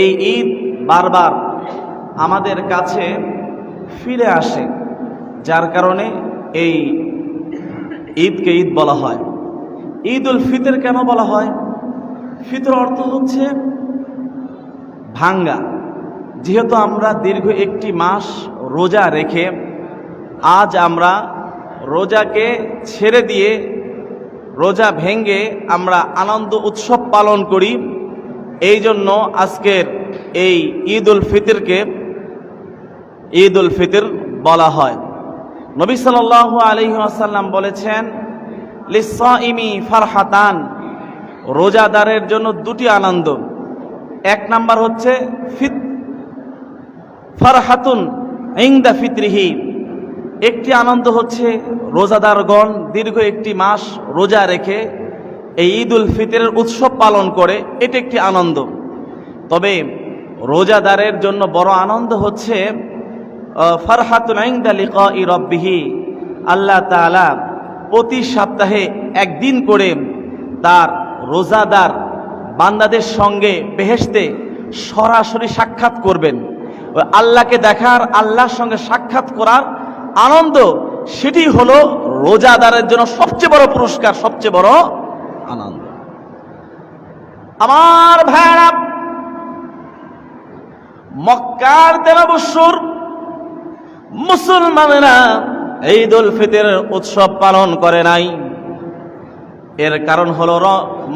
এই ঈদ বারবার আমাদের কাছে ফিরে আসে, যার কারণে এই ঈদকে ঈদ বলা হয়। ঈদ উল ফিতর কেন বলা হয়? ফিতর অর্থ হচ্ছে ভাঙ্গা। যেহেতু আমরা দীর্ঘ একটি মাস রোজা রেখে আজ আমরা রোজাকে ছেড়ে দিয়ে রোজা ভেঙ্গে আমরা আনন্দ উৎসব পালন করি এই জন্য আজকের এই ঈদ উল ফিতরকে ঈদ উল ফিতর বলা হয়। নবী সাল আলহি আসাল্লাম বলেছেন লিসাইমি ফারহাতান রোজাদারের জন্য দুটি আনন্দ। এক নাম্বার হচ্ছে, ফিত, ফারহাতুন ইংদা ফিতরিহি একটি আনন্দ হচ্ছে রোজাদারগণ দীর্ঘ একটি মাস রোজা রেখে এই ঈদ উল ফিতরের উৎসব পালন করে এটি একটি আনন্দ। তবে রোজাদারের জন্য বড় আনন্দ হচ্ছে ই আল্লাহ তাআলা প্রতি সপ্তাহে একদিন করে তার রোজাদার বান্দাদের সঙ্গে বেহেশতে সরাসরি সাক্ষাৎ করবেন। আল্লাহকে দেখার, আল্লাহর সঙ্গে সাক্ষাৎ করার আনন্দ, সেটি হলো রোজাদারের জন্য সবচেয়ে বড় পুরস্কার, সবচেয়ে বড় আনন্দ। আমার ভাইরা, মক্কার তেরো বৎসর মুসলমানেরা ঈদ উল ফিতরের উৎসব পালন করে নাই। এর কারণ হলো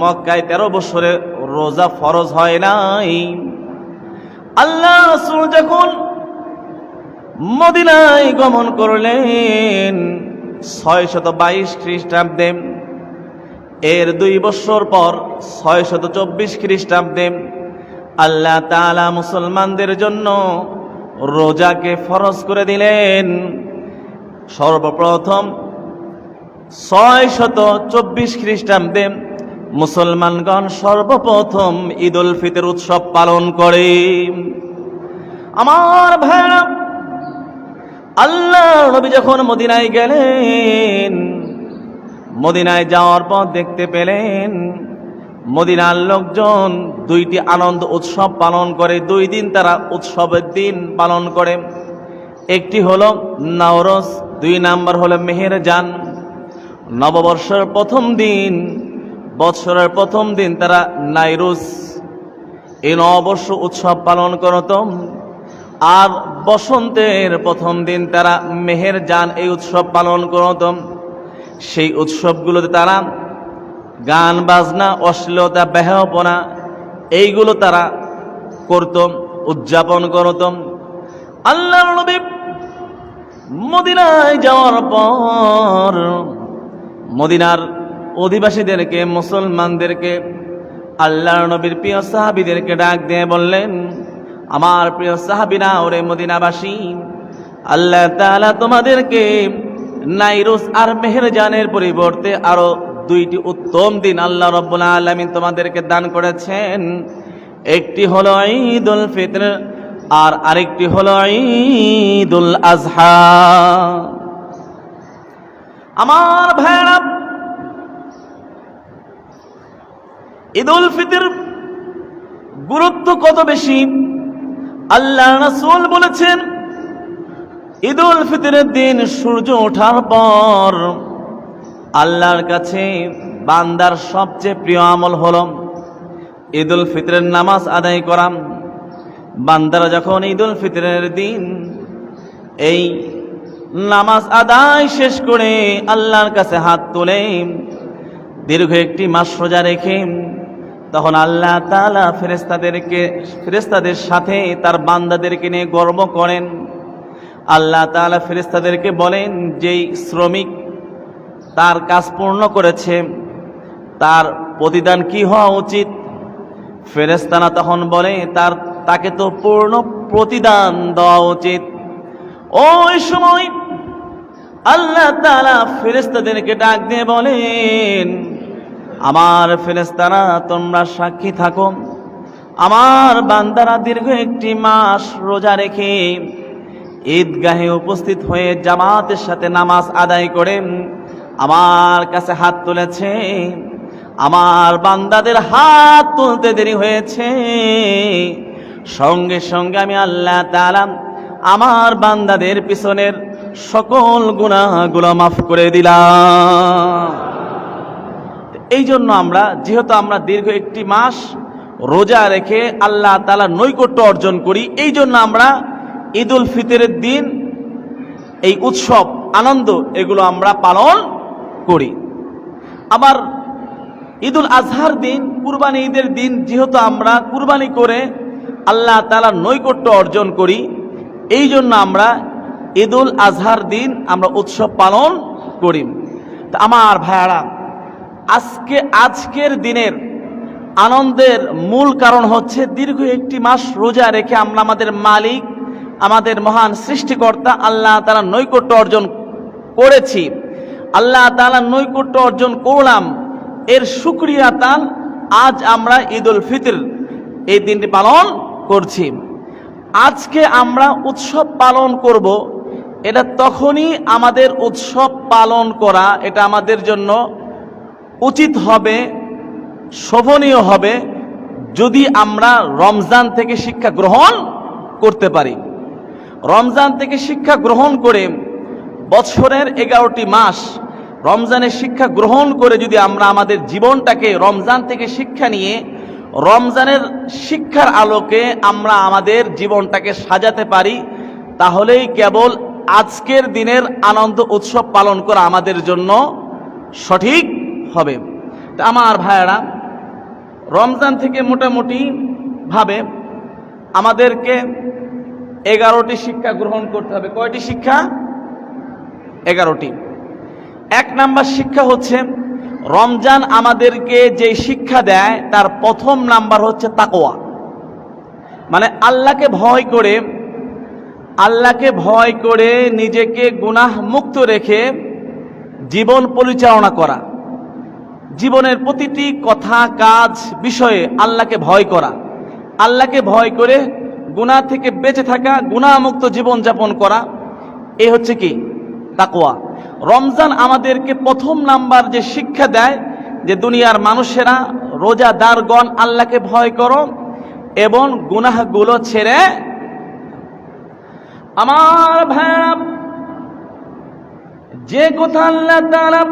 মক্কায় তেরো বছরে রোজা ফরজ হয় নাই। আল্লাহ রসুল যখন মদিনায় গমন করলেন, ছয় শত বাইশ খ্রিস্টাব্দে এর দুই বছর পর ছয় শত চব্বিশ খ্রিস্টাব্দে আল্লাহ তালা মুসলমানদের জন্য রোজাকে ফরজ করে দিলেন। সর্বপ্রথম ছয় শত চব্বিশ খ্রিস্টাব্দে মুসলমানগণ সর্বপ্রথম ঈদ উল ফিতর উৎসব পালন করে। আমার ভাইরা আল্লাহ নবী যখন মদিনায় গেলেন মদিনায় যাওয়ার পর দেখতে পেলেন মদিনার লোকজন দুইটি আনন্দ উৎসব পালন করে, দুই দিন তারা উৎসবের দিন পালন করে। একটি হলো নওরস, দুই নাম্বার হলো মেহেরজান। নববর্ষের প্রথম দিন, বৎসরের প্রথম দিন তারা নাইরুস। এই নববর্ষ উৎসব পালন করত। আর বসন্তের প্রথম দিন তারা মেহের যান এই উৎসব পালন করত। সেই উৎসবগুলোতে তারা গান, বাজনা, অশ্লীলতা ব্যাহপনা এইগুলো তারা করত, উদযাপন করত। আল্লাহ নবী মদিনায় যাওয়ার পর মদিনার অধিবাসীদেরকে, মুসলমানদেরকে আল্লাহ নবীর প্রিয় সাহাবিদেরকে ডাক দিয়ে বললেন, আমার প্রিয় সাহাবিনা ওরে মদিনাবাসী, আল্লাহ তোমাদেরকে নাইরুস আর মেহেরজানের পরিবর্তে আরও দুইটি উত্তম দিন আল্লাহ রব্বুল আলামিন তোমাদেরকে দান করেছেন। একটি হলো ঈদুল ফিতর আর আরেকটি হলো ঈদুল আজহা। আমার ভাইরা ঈদ উল ফিতর গুরুত্ব কত বেশি? আল্লাহ রাসূল বলেছেন ঈদ উল ফিতরের দিন সূর্য ওঠার পর আল্লাহর কাছে বান্দার সবচেয়ে প্রিয় আমল হলো ঈদ উল ফিতরের নামাজ আদায় করাম বান্দারা যখন ঈদ উল ফিতরের দিন এই নামাজ আদায় শেষ করে আল্লাহর কাছে হাত তোলে দীর্ঘ একটি মাস সোজা রেখে তখন আল্লাহ তালা ফেরেস্তাদেরকে ফেরেস্তাদের সাথে তার বান্দাদেরকে নিয়ে গর্ব করেন। আল্লাহ তাআলা ফেরেস্তাদেরকে বলেন, যেই শ্রমিক তার কাজ পূর্ণ করেছে, তার প্রতিদান কি হওয়া উচিত? ফেরেস্তানা তখন বলে, তার, তাকে তো পূর্ণ প্রতিদান দেওয়া উচিত। ওই সময় আল্লাহ তাআলা ফেরেস্তাদেরকে ডাক দিয়ে বলেন, আমার ফেরেস্তারা তোমরা সাক্ষী থাকো। আমার বান্দারা দীর্ঘ একটি মাস রোজা রেখে ঈদগাহে উপস্থিত হয়ে জামাতের সাথে নামাজ আদায় করে আমার কাছে হাত তুলেছে। আমার বান্দাদের হাত তুলতে দেরি হয়েছে। সঙ্গে সঙ্গে আমি আল্লাহ তাআলা আমার বান্দাদের পিছনের সকল গুনাহগুলো মাফ করে দিলাম। এই জন্য আমরা, যেহেতু আমরা দীর্ঘ একটি মাস রোজা রেখে আল্লাহ তালা নৈকট্য অর্জন করি এই জন্য আমরা ঈদ উল ফিতরের দিন, এই উৎসব, আনন্দ, এগুলো আমরা পালন করি। আবার ঈদুল আজহার দিন, কুরবানি ঈদের দিন, যেহেতু আমরা কুরবানি করে আল্লাহ তালা নৈকট্য অর্জন করি, এই জন্য আমরা ঈদুল আজহার দিন আমরা উৎসব পালন করি। তা আমার ভাইয়ারা, আজকে, আজকের দিনের আনন্দের মূল কারণ হচ্ছে দীর্ঘ একটি মাস রোজা রেখে আমরা আমাদের মালিক আমাদের মহান সৃষ্টিকর্তা আল্লাহ তালা নৈকট্য অর্জন করেছি। আল্লাহ তালা নৈকট্য অর্জন করলাম। এর সুক্রিয়া তাল আজ আমরা ঈদ উল ফিতর এই দিনটি পালন করছি। আজকে আমরা উৎসব পালন করব। এটা তখনই আমাদের উৎসব পালন করা, এটা আমাদের জন্য উচিত হবে, শোভনীয় হবে, যদি আমরা রমজান থেকে শিক্ষা গ্রহণ করতে পারি। রমজান থেকে শিক্ষা গ্রহণ করে বছরের এগারোটি মাস রমজানের শিক্ষা গ্রহণ করে যদি আমরা আমাদের জীবনটাকে রমজান থেকে শিক্ষা নিয়ে রমজানের শিক্ষার আলোকে আমরা আমাদের জীবনটাকে সাজাতে পারি, তাহলেই কেবল আজকের দিনের আনন্দ উৎসব পালন করা আমাদের জন্য সঠিক হবে। আমার ভাইয়েরা, রমজান থেকে মোটামুটি ভাবে আমাদেরকে এগারোটি শিক্ষা গ্রহণ করতে হবে। কয়টি শিক্ষা? এগারোটি। এক নাম্বার শিক্ষা হচ্ছে, রমজান আমাদেরকে যে শিক্ষা দেয়, তার প্রথম নাম্বার হচ্ছে তাকোয়া মানে আল্লাহকে ভয় করে, আল্লাহকে ভয় করে নিজেকে গুনাহ মুক্ত রেখে জীবন পরিচালনা করা। জীবনের প্রতিটি কথা, কাজ, বিষয়ে আল্লাহকে ভয় করা। আল্লাহকে ভয় করে গুনাহ থেকে বেঁচে থাকা, গুনাহমুক্ত জীবন যাপন করা, এ হচ্ছে কি? তাকোয়া রমজান আমাদেরকে প্রথম নাম্বার যে শিক্ষা দেয় যে দুনিয়ার মানুষেরা রোজাদারগণ আল্লাহকে ভয় করো এবং গুনাহগুলো ছেড়ে আমার ভাইরা যে কথা আল্লাহ তাআলা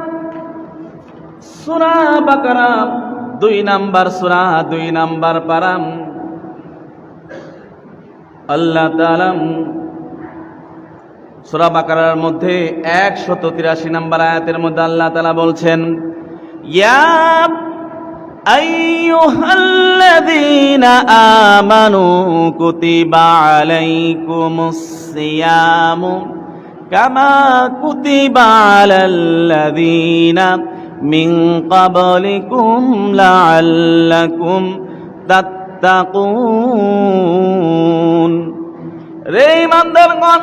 সুরা বাকারা, দুই নাম্বার সুরা, দুই নাম্বার পারাম আল্লাহ তাআলা সুরা বাকারার মধ্যে একশত তিরাশি নাম্বার আয়াতের মধ্যে আল্লাহ তাআলা বলছেন ইয়া أيها الذين آمنوا كتب عليكم الصيام كما كتب على الذين من قبلكم لعلكم تتقون রে ইমানদারগণ,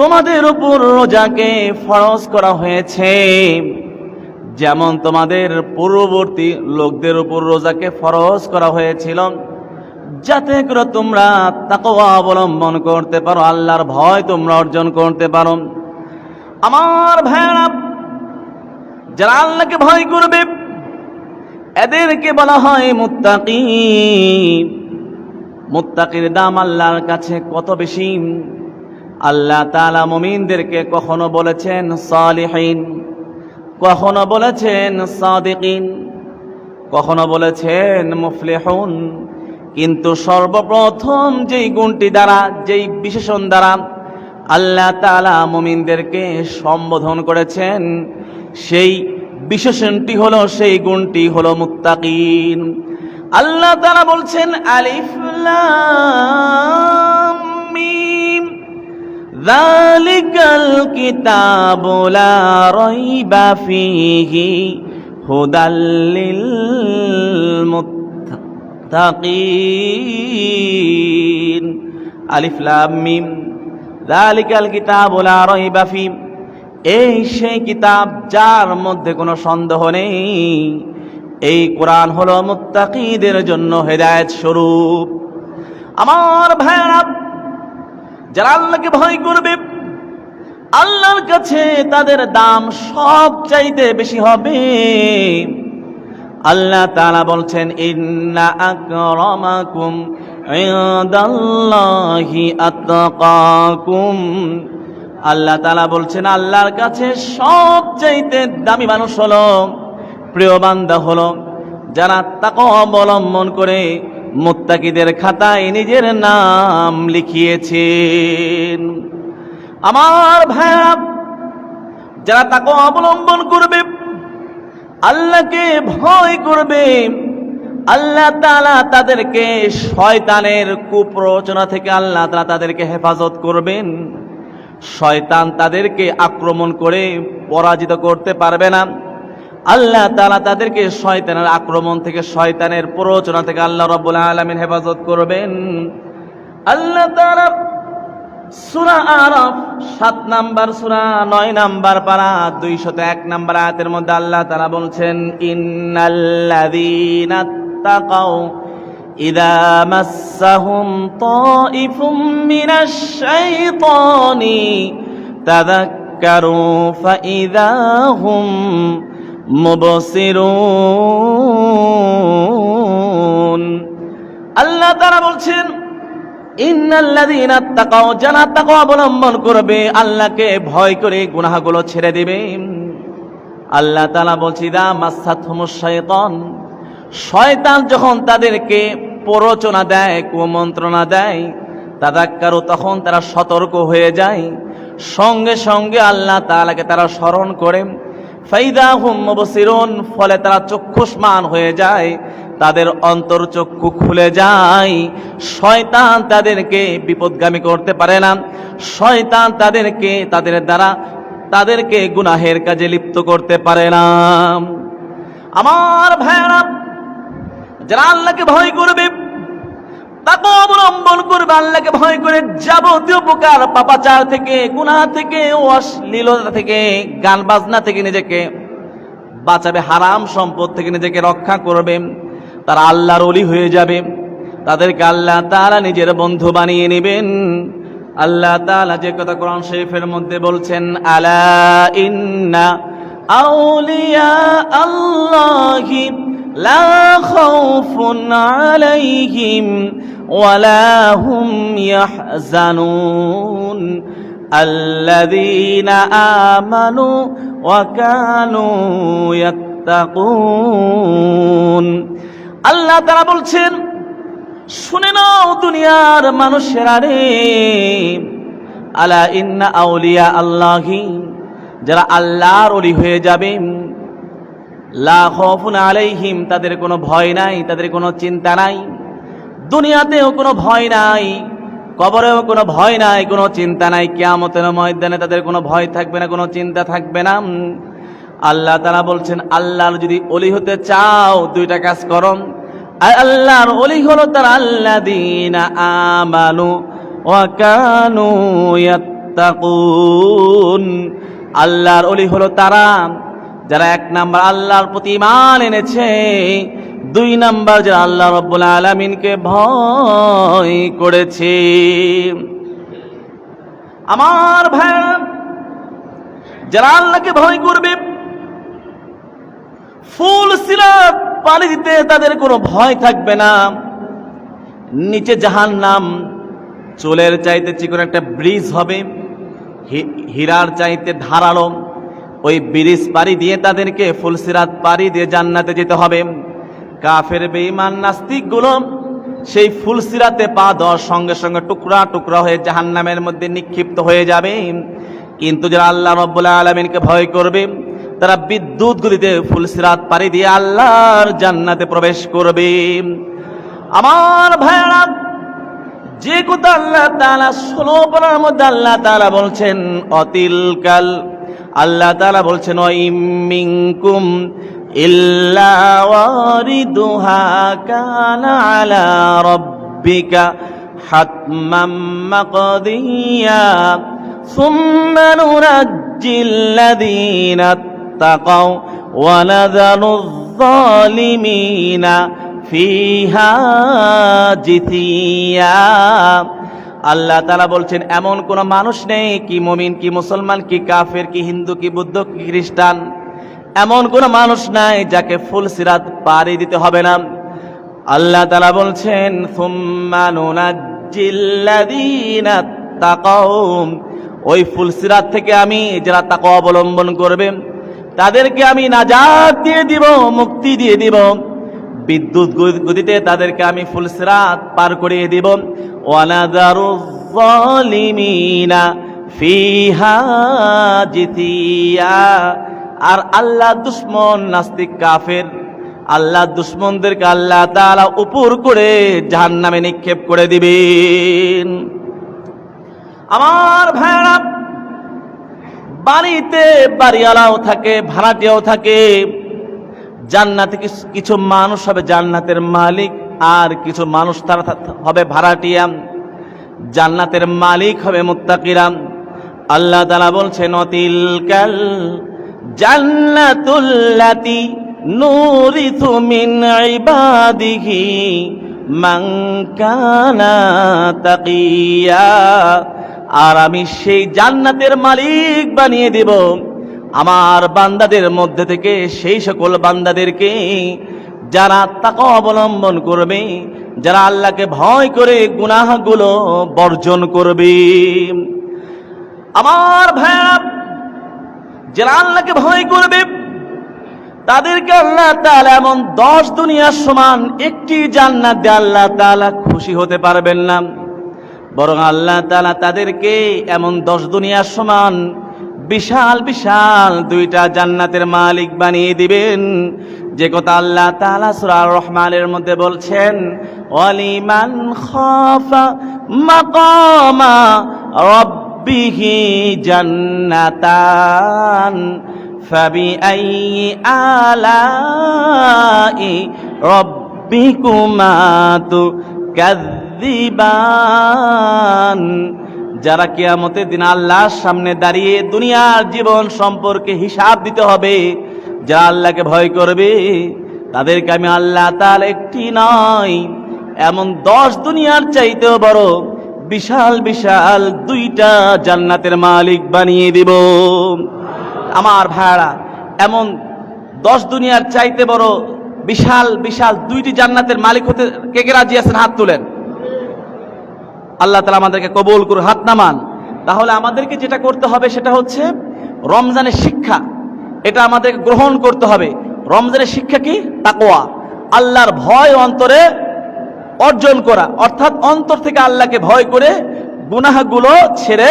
তোমাদের উপর রোজাকে ফরজ করা হয়েছে। যেমন তোমাদের পূর্ববর্তী লোকদের উপর রোজাকে ফরজ করা হয়েছিল, যাতে করে তোমরা তাকওয়া অবলম্বন করতে পারো, আল্লাহর ভয় তোমরা অর্জন করতে পারো। আমার ভাইয়েরা, যারা আল্লাহকে ভয় করবে এদেরকে বলা হয় মুত্তাকি মুত্তাকির দাম আল্লাহর কাছে কত বেশি? আল্লাহ তালা মুমিনদেরকে কখনো বলেছেন সালিহিন, কখনো বলেছেন সাদিকিন, কখনো বলেছেন মুফলিহুন। কিন্তু সর্বপ্রথম যেই গুণটি দ্বারা, যেই বিশেষণ দ্বারা আল্লাহ তাআলা মুমিনদেরকে সম্বোধন করেছেন, সেই বিশেষণটি হলো সেই গুণটি হলো মুক্তাকিন আল্লাহ তারা বলছেন, আলিফ লাম মিম। যালিকাল কিতাবু মিম। এই সেই কিতাব যার মধ্যে কোনো সন্দেহ নেই। এই কোরআন হল মুত্তাকিদের জন্য হেদায়ত স্বরূপ। আমার ভাইরা যারা আল্লাহকে ভয় করবে, আল্লাহর কাছে তাদের দাম সব চাইতে বেশি হবে। আল্লাহ তারা বলছেন, ইন্না আকরমাকুম ইন্দাল্লাহি আতাকাকুম। আল্লাহ তালা বলছেন, আল্লাহর কাছে সবচাইতে দামি মানুষ হলো, প্রিয় বান্দা হলো যারা তাকে অবলম্বন করে মুত্তাকিদের খাতায় নিজের নাম লিখিয়েছেন। আমার ভাইয়া যারা তাকে অবলম্বন করবে, আল্লাহকে ভয় করবে, আল্লাহ তালা তাদেরকে শয়তানের কুপ্রচনা থেকে আল্লাহ তাআলা তাদেরকে হেফাজত করবেন। শয়তান তাদেরকে আক্রমণ করে পরাজিত করতে পারবে না। আল্লাহ তাআলা তাদেরকে শয়তানের আক্রমণ থেকে, শয়তানের প্ররোচনা থেকে আল্লাহ রব্বুল আলামিন হেফাজত করবেন। আল্লাহ তাআলা সুরা আরফ সাত নাম্বার, সুরা নয় নাম্বার পারা দুইশত এক নাম্বার আয়াতের মধ্যে আল্লাহ তারা বলছেন, ইন্নাল্লাযীনা তাকাও ইদা মাসসাহুম তাইফুম মিনাশ শাইতানি তাযাক্কারু ফাইদা হুম মুবসিরুন আল্লাহ তারা বলছেন যারা তাকওয়া অবলম্বন করবে, আল্লাহকে ভয় করে গুনাহগুলো ছেড়ে দেবে। আল্লাহ তাআলা বলছি দা মাসাতহুমুশ শাইতান শয়তান যখন তাদেরকে প্ররোচনা দেয়, কুমন্ত্রণা দেয়, তাদাক্কারু তখন তারা সতর্ক হয়ে যায়। সঙ্গে সঙ্গে আল্লাহ তালাকে তারা স্মরণ করে ফাইদা হুম মুবসিরুন, ফলে তারা চক্ষুষ্মান হয়ে যায়, তাদের অন্তর্চক্ষু খুলে যায়। শয়তান তাদেরকে বিপদগামী করতে পারে না। শয়তান তাদেরকে, তাদের দ্বারা তাদেরকে গুনাহের কাজে লিপ্ত করতে পারে না। আমার ভাইয়েরা যারা আল্লাহকে ভয় করবে তাকে অবলম্বন করবে, আল্লাহকে ভয় করে যাবতীয় প্রকার পাপাচার থেকে, গুনাহ থেকে, অশ্লীলতা থেকে গান বাজনা থেকে নিজেকে বাঁচাবে, হারাম সম্পদ থেকে নিজেকে রক্ষা করবে। তারা আল্লাহর অলি হয়ে যাবে। তাদেরকে আল্লাহ তারা নিজের বন্ধু বানিয়ে নেবেন। আল্লাহ তাআলা যে কথা কোরআন শরীফের মধ্যে বলছেন, আলা ইন্না আউলিয়া আল্লাহি লা খাউফুন আলাইহিম ওয়ালা হুম ইয়াহজানুন الذين آمنوا وكانوا يتقون আল্লাহ তারা বলছেন শুনে নাও দুনিয়ার মানুষেরা রে আলা ইন্না আউলিয়া আল্লাহি যারা আল্লাহর অলি হয়ে যাবে লা আলাইহিম, তাদের কোনো ভয় নাই, তাদের কোনো চিন্তা নাই। দুনিয়াতেও কোনো ভয় নাই, কবরেও কোনো ভয় নাই, কোনো চিন্তা নাই। কেয়ামতের ময়দানে তাদের কোনো ভয় থাকবে না, কোনো চিন্তা থাকবে না। আল্লাহ তারা বলছেন, আল্লাহর যদি অলি হতে চাও, দুইটা কাজ করো। আল্লাহর অলি হলো তার আল্লাহ দিন আমানু ওয়াকানু ইয়াত্তাকুন। আল্লাহর অলি হলো তারা যারা এক নাম্বার আল্লাহর প্রতি ইমান এনেছে, দুই নাম্বার যারা আল্লাহ রব্বুল আলমিনকে ভয় করেছে। আমার ভাই, যারা আল্লাহকে ভয় করবে, ফুল সিরাপ পানি দিতে তাদের কোনো ভয় থাকবে না। নিচে জাহান নাম চুলের চাইতে চিকন একটা ব্রিজ হবে হীরার চাইতে ধারালো। ওই ব্রিজ পাড়ি দিয়ে তাদেরকে ফুলসিরাত পাড়ি দিয়ে জান্নাতে যেতে হবে। কাফের বেঈমান নাস্তিকগুলো সেই ফুলসিরাতে পা দেওয়ার সঙ্গে সঙ্গে টুকরা টুকরা হয়ে জাহান্নামের মধ্যে নিক্ষিপ্ত হয়ে যাবে। কিন্তু যারা আল্লাহ রব্বুল আলমিনকে ভয় করবে, তারা বিদ্যুৎ গতিতে ফুলসিরাত পাড়ি দিয়ে আল্লাহর জান্নাতে প্রবেশ করবে। আমার ভাইয়েরা, যে কথা আল্লাহ তালা ষোলো পড়ার মধ্যে আল্লাহ তালা বলছেন, অতিলকাল আল্লাহ তাআলা বলছেন মিনকুম ইল্লা ওয়ারিদুহা কানা আলা রাব্বিকা হাতমাম মাকদিয়া ثم ننجي الذين اتقوا ونذر الظالمين ফিহা জিথিয়া আল্লাহ তালা বলছেন, এমন কোন মানুষ নেই, কি মমিন, কি মুসলমান, কি কাফের, কি হিন্দু, কি বুদ্ধ, কি খ্রিস্টান। এমন কোন মানুষ নাই যাকে ফুল সিরাত পাড়ি দিতে হবে না। আল্লাহ তালা বলছেন, "সুম্মা নুনাজ্জিল্লাযীনা তাকাও ওই ফুলসিরাত থেকে আমি, যারা তাকে অবলম্বন করবে, তাদেরকে আমি নাজাত দিয়ে দিব, মুক্তি দিয়ে দিব। বিদ্যুৎ গতি- গতিতে তাদেরকে আমি ফুলসিরাত পার করিয়ে দিব। ওয়ানাদারু যালিমিনা ফিহা জিতিয়া। আর আল্লাহ দুশ্মন, নাস্তিক, কাফের। আল্লাহ দুশ্মনদেরকে আল্লাহ তাআলা উপর করে জাহান্নামে নিক্ষেপ করে দিবেন। আমার ভাইরা বাড়িতে বাড়িওয়ালাও থাকে, ভাড়াটিয়াও থাকে। জান্নাতে কিছু মানুষ হবে জান্নাতের মালিক। আর কিছু মানুষ তারা হবে ভাড়াটিয়া। জান্নাতের মালিক হবে মুত্তাকিরাম আল্লাহ তাআলা বলছেন অতিলকাল জান্নাতুল্লাতি নুরিথু মিন ইবাদিহি মান কানা তাকিয়া। আর আমি সেই জান্নাতের মালিক বানিয়ে দেব। আমার বান্দাদের মধ্যে থেকে সেই সকল বান্দাদেরকে যারা তাকে অবলম্বন করবে, যারা আল্লাহকে ভয় করে গুনাহগুলো বর্জন করবে। আমার ভাইয়া যারা আল্লাহকে ভয় করবে, তাদেরকে আল্লাহ তাআলা এমন দশ দুনিয়ার সমান একটি জান্নাত দিয়ে আল্লাহ তাআলা খুশি হতে পারবেন না। বরং আল্লাহ তাআলা তাদেরকে এমন দশ দুনিয়ার সমান বিশাল বিশাল দুইটা জান্নাতের মালিক বানিয়ে দিবেন। যে কথা আল্লাহ তাআলা সূরা রহমানের মধ্যে বলছেন ওয়ালিমান খাফা মাকামা রাব্বিহি জান্নাতান فبأي آلاء ربكما تكذبان যারা কিয়ামতের দিন আল্লাহর সামনে দাঁড়িয়ে দুনিয়ার জীবন সম্পর্কে হিসাব দিতে হবে যারা আল্লাহকে ভয় করবে, তাদেরকে আমি আল্লাহ তার একটি নয় এমন দশ দুনিয়ার চাইতেও বড় বিশাল বিশাল দুইটা জান্নাতের মালিক বানিয়ে দিব। আমার ভাড়া এমন দশ দুনিয়ার চাইতে বড় বিশাল বিশাল দুইটি জান্নাতের মালিক হতে কে কে রাজি আছেন? হাত তুলেন। আল্লাহ তালা আমাদেরকে কবুল করুন হাত নামান। তাহলে আমাদেরকে যেটা করতে হবে সেটা হচ্ছে রমজানের শিক্ষা। এটা আমাদের গ্রহণ করতে হবে। রমজানের শিক্ষা কি? তাকোয়া আল্লাহর ভয় অন্তরে অর্জন করা। অর্থাৎ অন্তর থেকে আল্লাহকে ভয় করে গুনাহগুলো ছেড়ে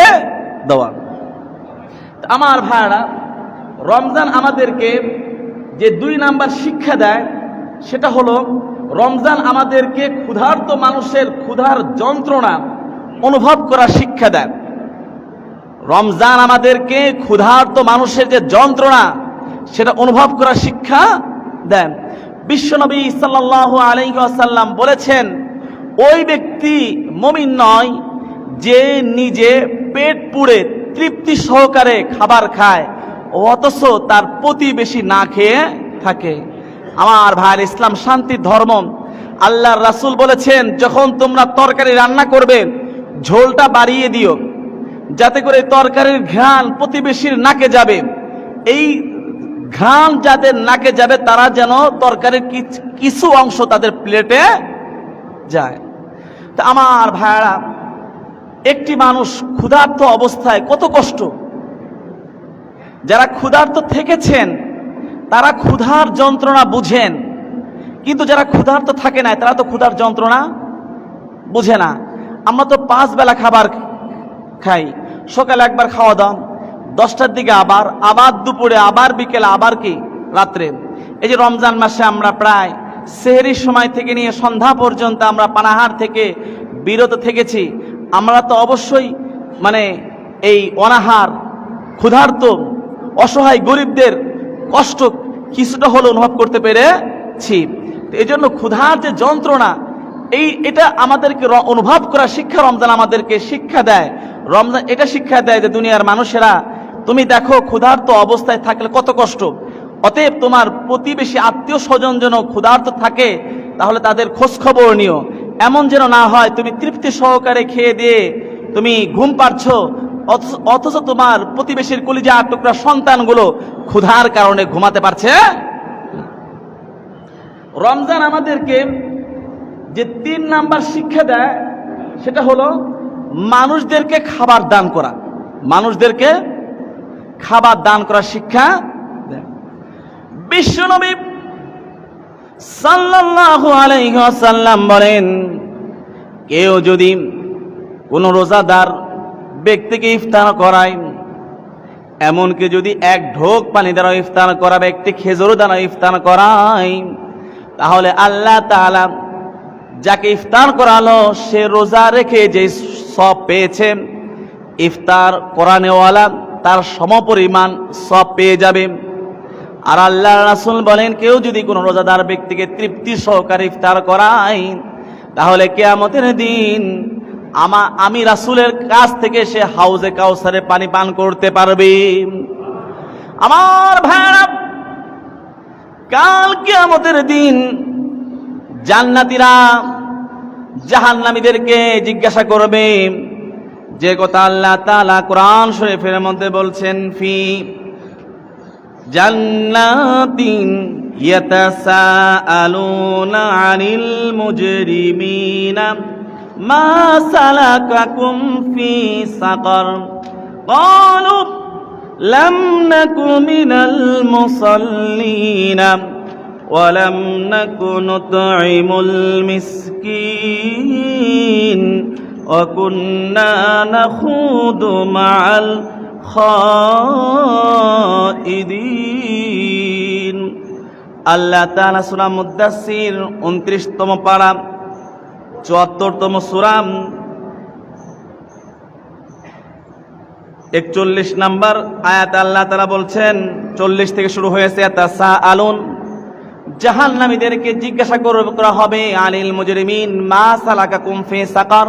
দেওয়া। আমার ভাইরা রমজান আমাদেরকে যে দুই নাম্বার শিক্ষা দেয়, সেটা হলো রমজান আমাদেরকে ক্ষুধার্ত মানুষের ক্ষুধার যন্ত্রণা অনুভব করার শিক্ষা দেয়। রমজান আমাদেরকে ক্ষুধার্ত মানুষের যে যন্ত্রণা সেটা অনুভব করার শিক্ষা দেন। বিশ্বনবী সাল্লাহ আলাইসাল্লাম বলেছেন, ওই ব্যক্তি মমিন নয় যে নিজে পেট পুড়ে তৃপ্তি সহকারে খাবার খায়, অথচ তার প্রতিবেশী না খেয়ে থাকে। আমার ভাইয়ের ইসলাম শান্তির ধর্ম। আল্লাহর রাসূল বলেছেন, যখন তোমরা তরকারি রান্না করবে, ঝোলটা বাড়িয়ে দিও, যাতে করে তরকারির ঘ্রাণ প্রতিবেশীর নাকে যাবে। এই ঘ্রাণ যাদের নাকে যাবে, তারা যেন তরকারির কিছ- অংশ তাদের প্লেটে যায়। তা আমার ভাইরা একটি মানুষ ক্ষুধার্ত অবস্থায় কত কষ্ট। যারা ক্ষুধার্ত থেকেছেন, তারা ক্ষুধার যন্ত্রণা বুঝেন। কিন্তু যারা ক্ষুধার্ত থাকে না তারা তো ক্ষুধার যন্ত্রণা বুঝে না। আমরা তো পাঁচ বেলা খাবার খাই। সকালে একবার খাওয়া দাও দশটার দিকে আবার আবার দুপুরে, আবার বিকেলে, আবার কি? রাত্রে। এই যে রমজান মাসে আমরা প্রায় সেহরির সময় থেকে নিয়ে সন্ধ্যা পর্যন্ত আমরা পানাহার থেকে বিরত থেকেছি। আমরা তো অবশ্যই মানে এই অনাহার, ক্ষুধার্ত, অসহায় গরিবদের কষ্ট কিছুটা হলো অনুভব করতে পেরেছি। এই জন্য ক্ষুধার যে যন্ত্রণা, এই, এটা আমাদেরকে অনুভব করা শিক্ষা রমজান আমাদেরকে শিক্ষা দেয়। রমজান, এটা শিক্ষা দেয় যে দুনিয়ার মানুষেরা তুমি দেখো ক্ষুধার্ত অবস্থায় থাকলে কত কষ্ট। অতএব তোমার প্রতিবেশী আত্মীয় স্বজন যেন ক্ষুধার্ত থাকে, তাহলে তাদের খোঁজ খবর নিও। এমন যেন না হয়, তুমি তৃপ্তি সহকারে খেয়ে দিয়ে তুমি ঘুম পাচ্ছ অথচ- তোমার প্রতিবেশীর কলিজা টুকরা সন্তানগুলো ক্ষুধার কারণে ঘুমাতে পারছে। রমজান আমাদেরকে যে তিন নাম্বার শিক্ষা দেয়, সেটা হলো, মানুষদেরকে খাবার দান করা। মানুষদেরকে খাবার দান করার শিক্ষা বিশ্বনবী সাল্লাল্লাহু আলাইহি ওয়াসাল্লাম বলেন, কেউ যদি কোনো রোজাদার ব্যক্তিকে ইফতার করায়, এমনকি যদি এক ঢোক পানি দ্বারা ইফতার করা, ব্যক্তি খেজুর দ্বারা ইফতার করায়, তাহলে আল্লাহ তাআলা যাকে ইফতার করালো, সে রোজা রেখে যে সব পেয়েছে, ইফতার করানেওয়ালা তার সমপরিমাণ সব পেয়ে যাবে। আর আল্লাহ রাসুল বলেন, কেউ যদি কোনো রোজাদার ব্যক্তিকে তৃপ্তি সহকারে ইফতার করায়, তাহলে কেয়ামতের দিন আমা, আমি রাসুলের কাছ থেকে সে হাউজে কাউসারে পানি পান করতে পারবে। আমার ভাইরা কাল কেয়ামতের দিন জান্নাতীরা জাহান্নামীদেরকে জিজ্ঞাসা করবে যে কথা আল্লাহ তাআলা কোরআন শরীফের মধ্যে বলছেন ফি জান্নাতিন ইয়াতাসাআলুনা আনিল মুজরিমিনা মা সালাকাকুম ফি সাকার قالوا لم نك من المصلين ولم نك نطعم المسكين وكنا نخوض مع الخائدين আল্লাহ তাআলা সূরা মুদ্দাসসির 29তম পারা 74তম সূরা একচল্লিশ নাম্বার আয়াত আল্লাহ তারা বলছেন চল্লিশ থেকে শুরু হয়েছে তাসা আলুন জাহান্নামীদেরকে জিজ্ঞাসা কর- করা হবে আনিল মুজরিমিন মা সালাকা কুমফি সাকার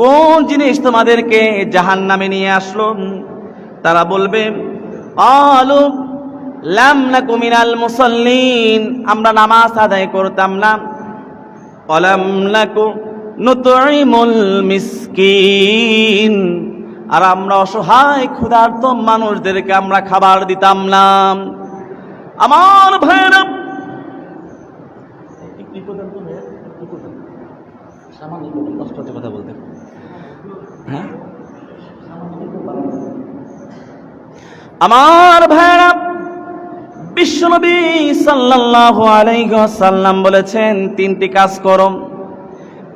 কোন জিনিস তোমাদেরকে জাহান্নামে নিয়ে আসলো? তারা বলবে আলু লাম নাকু মিনাল মুসাল্লিন, আমরা নামাজ আদায় করতাম না। অলাম নাকু নুতইমুল মিসকিন, আর আমরা অসহায় ক্ষুধার্ত মানুষদেরকে আমরা খাবার দিতাম না। আমার ভাইরা কথা বলতে। হ্যাঁ? আমার ভাইরা বিশ্বনবী সাল্লাল্লাহু আলাইহি বলেছেন, তিনটি কাজ করো।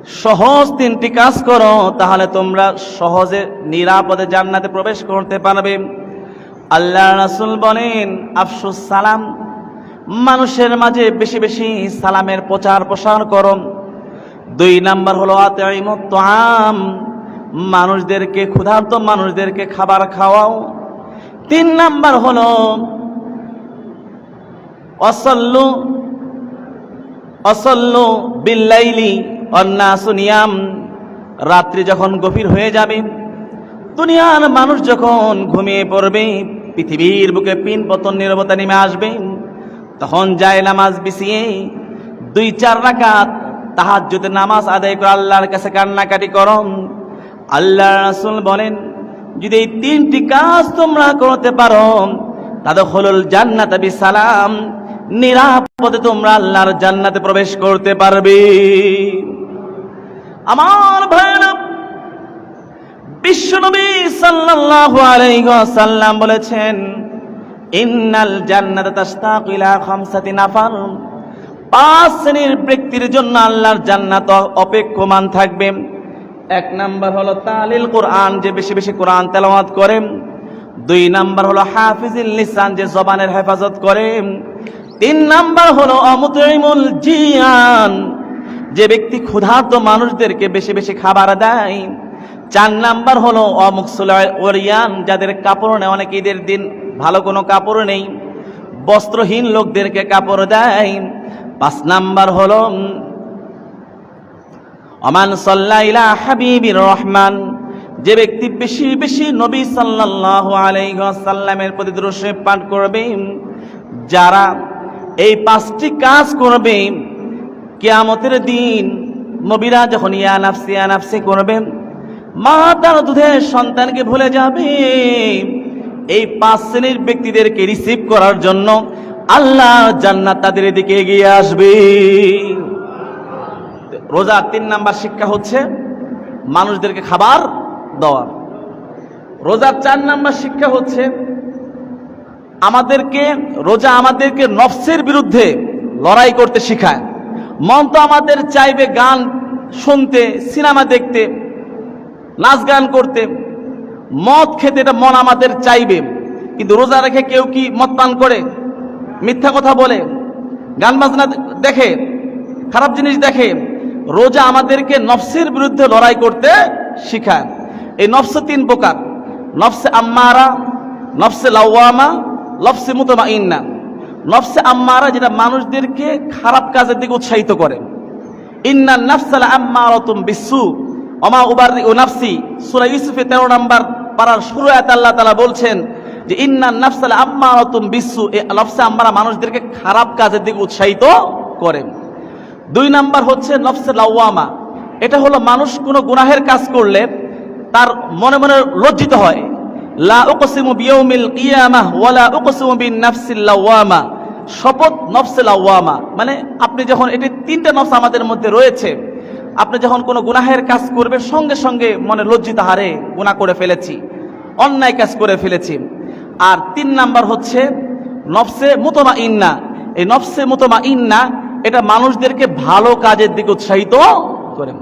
সহজ তিনটি কাজ করো, তাহলে তোমরা সহজে, নিরাপদে জান্নাতে প্রবেশ করতে পারবে। আল্লাহ রাসূল বলেন, আফসুস, সালাম। মানুষের মাঝে বেশি বেশি সালামের প্রচার প্রসার করো। দুই নাম্বার হলো তাআম মানুষদেরকে, ক্ষুধার্ত মানুষদেরকে খাবার খাওয়াও। তিন নাম্বার হল, অসল্লু অসল্লু বিল্লাইলি অন্নাসুনিয়াম রাত্রি যখন গভীর হয়ে যাবে, দুনিয়ার মানুষ যখন ঘুমিয়ে পড়বে, পৃথিবীর বুকে পিন পতন নিরবতা নেমে আসবে, তখন যায় নামাজ বিছিয়ে, দুই চার রাকাত তাহার যদি নামাজ আদায় করে আল্লাহর কাছে কান্নাকাটি করম আল্লাহ রাসূল বলেন, যদি এই তিনটি কাজ তোমরা করতে পারো তাদের হলুল জান্নাত সালাম, নিরাপদে তোমরা আল্লাহর জান্নাতে প্রবেশ করতে পারবে। আমার ভাইরা বিশ্বনবী সাল্লাল্লাহু আলাইহি ওয়াসাল্লাম বলেছেন, ইন্নাল জান্নাত তাশতাকু ইলা খামসাতি নাফার পাঁচ শ্রেণির ব্যক্তির জন্য আল্লাহর জান্নাত অপেক্ষমান থাকবে। এক নাম্বার হলো তালিল কোরআন, যে বেশি বেশি কোরআন তেলাওয়াত করে। দুই নাম্বার হলো হাফিজুল লিসান, যে জবানের হেফাজত করে। তিন নাম্বার হলো অমুতইমুল জিয়ান, যে ব্যক্তি ক্ষুধার্ত মানুষদেরকে বেশি বেশি খাবার দেয়। চার নাম্বার হলো অমুকসুল ওরিয়ান, যাদের কাপড় নেই, অনেক ঈদের দিন ভালো কোনো কাপড় নেই, বস্ত্রহীন লোকদেরকে কাপড় দেয়। পাঁচ নাম্বার হলো অমান সাল্লাইলা হাবিবির রহমান। যে ব্যক্তি বেশি বেশি নবী সাল্লাল্লাহু আলাইহি ওয়াসাল্লামের প্রতি দৃশ্য পাঠ করবে, যারা এই পাঁচটি কাজ করবে, কিয়ামতের দিন নবীরা যখন ইয়া নাফসি ইয়া নাফসি করবেন মা তার দুধের সন্তানকে ভুলে যাবে। এই পাঁচ শ্রেণির ব্যক্তিদেরকে রিসিভ করার জন্য আল্লাহ জান্নাত তাদের দিকে এগিয়ে আসবে। রোজার তিন নাম্বার শিক্ষা হচ্ছে মানুষদেরকে খাবার দেওয়া। রোজার চার নাম্বার শিক্ষা হচ্ছে আমাদেরকে, রোজা আমাদেরকে নফসের বিরুদ্ধে লড়াই করতে শেখায়। মন তো আমাদের চাইবে গান শুনতে, সিনেমা দেখতে, নাচ গান করতে। মদ খেতে এটা মন আমাদের চাইবে। কিন্তু রোজা রেখে কেউ কি মদ পান করে? মিথ্যা কথা বলে? গান বাজনা দেখে? খারাপ জিনিস দেখে? রোজা আমাদেরকে নফসের বিরুদ্ধে লড়াই করতে শিখায়। এই নফস তিন প্রকার। নফসে আম্মারা, নফসে লাওয়ামা, নফসে মুতমা ইন্না নফসে আম্মারা যেটা মানুষদেরকে খারাপ কাজের দিকে উৎসাহিত করে। ইন্না নাফসালা আম্মারাতুম বিসু। অমা উবারি ও নাফসি। সূরা ইউসুফে 13 নাম্বার পারার শুরু আয়াত আল্লাহ তাআলা বলছেন যে, ইন্না নাফসালা আম্মারাতুম বিসু। এই নফসে আম্মারা মানুষদেরকে খারাপ কাজের দিকে উৎসাহিত করে। দুই নাম্বার হচ্ছে নফসে লাওয়ামা। এটা হলো মানুষ কোনো গুনাহের কাজ করলে তার মনে মনে লজ্জিত হয়। লা উকসিমু বিয়াউমিল কিয়ামাহ ওয়ালা উকসিমু বিন নাফসিল লাওয়ামা। শপথ নফসে লাওয়ামা। মানে আপনি যখন এটি তিনটা নফস আমাদের মধ্যে রয়েছে, আপনি যখন কোনো গুনাহের কাজ করবে সঙ্গে সঙ্গে মনে লজ্জিত হারে গুনাহ করে ফেলেছি, অন্যায় কাজ করে ফেলেছি। আর তিন নাম্বার হচ্ছে নফসে মুতমা ইন্না এই নফসে মুতমা ইন্না এটা মানুষদেরকে ভালো কাজের দিকে উৎসাহিত করে।